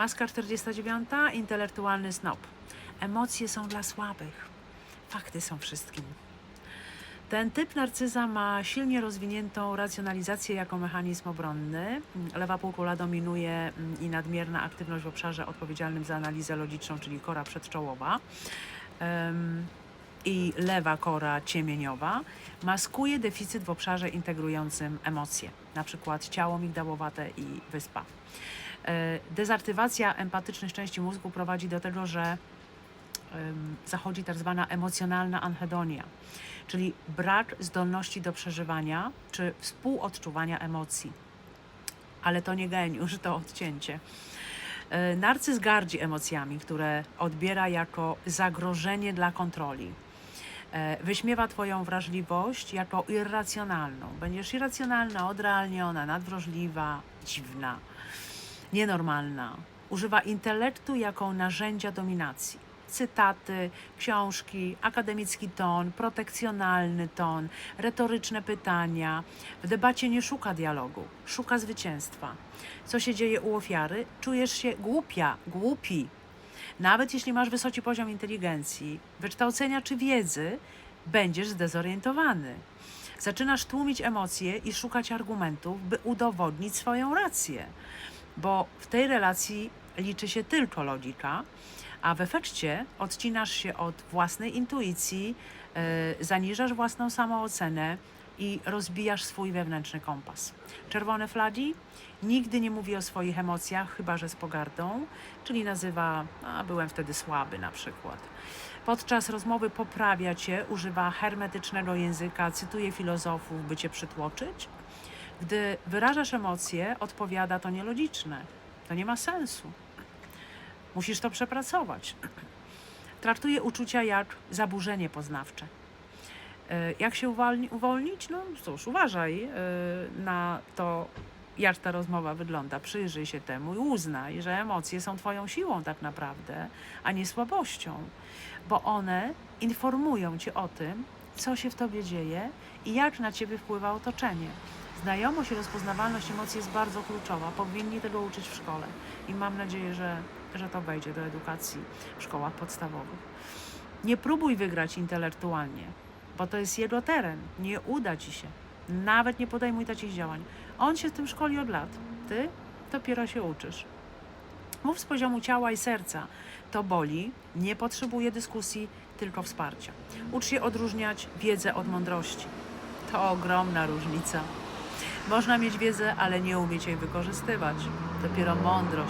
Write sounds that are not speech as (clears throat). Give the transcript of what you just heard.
Maska 49. Intelektualny snob. Emocje są dla słabych. Fakty są wszystkim. Ten typ narcyza ma silnie rozwiniętą racjonalizację jako mechanizm obronny. Lewa półkula dominuje mm, i nadmierna aktywność w obszarze odpowiedzialnym za analizę logiczną, czyli kora przedczołowa. I lewa kora ciemieniowa maskuje deficyt w obszarze integrującym emocje, na przykład ciało migdałowate i wyspa. E, Dezaktywacja empatycznych części mózgu prowadzi do tego, że zachodzi tak zwana emocjonalna anhedonia, czyli brak zdolności do przeżywania czy współodczuwania emocji. Ale to nie geniusz, to odcięcie. E, Narcyz gardzi emocjami, które odbiera jako zagrożenie dla kontroli. E, Wyśmiewa Twoją wrażliwość jako irracjonalną. Będziesz irracjonalna, odrealniona, nadwrażliwa, dziwna, nienormalna. Używa intelektu jako narzędzia dominacji. Cytaty, książki, akademicki ton, protekcjonalny ton, retoryczne pytania. W debacie nie szuka dialogu, szuka zwycięstwa. Co się dzieje u ofiary? Czujesz się głupia, głupi. Nawet jeśli masz wysoki poziom inteligencji, wykształcenia czy wiedzy, będziesz zdezorientowany. Zaczynasz tłumić emocje i szukać argumentów, by udowodnić swoją rację, bo w tej relacji liczy się tylko logika, a w efekcie odcinasz się od własnej intuicji, yy, zaniżasz własną samoocenę i rozbijasz swój wewnętrzny kompas. Czerwone flagi nigdy nie mówi o swoich emocjach, chyba że z pogardą, czyli nazywa, a byłem wtedy słaby na przykład. Podczas rozmowy poprawia cię, używa hermetycznego języka, cytuje filozofów, by cię przytłoczyć. Gdy wyrażasz emocje, odpowiada to nielogiczne. To nie ma sensu. Musisz to przepracować. (clears throat) Traktuje uczucia jak zaburzenie poznawcze. E, Jak się uwolni, uwolnić? No cóż, uważaj e, na to, jak ta rozmowa wygląda. Przyjrzyj się temu i uznaj, że emocje są Twoją siłą tak naprawdę, a nie słabością, bo one informują Cię o tym, co się w Tobie dzieje i jak na Ciebie wpływa otoczenie. Znajomość i rozpoznawalność emocji jest bardzo kluczowa. Powinni tego uczyć w szkole i mam nadzieję, że, że to wejdzie do edukacji w szkołach podstawowych. Nie próbuj wygrać intelektualnie, bo to jest jego teren. Nie uda ci się. Nawet nie podejmuj takich działań. On się w tym szkoli od lat. Ty dopiero się uczysz. Mów z poziomu ciała i serca. To boli, nie potrzebuje dyskusji, tylko wsparcia. Ucz się odróżniać wiedzę od mądrości. To ogromna różnica. Można mieć wiedzę, ale nie umieć jej wykorzystywać. Dopiero mądrość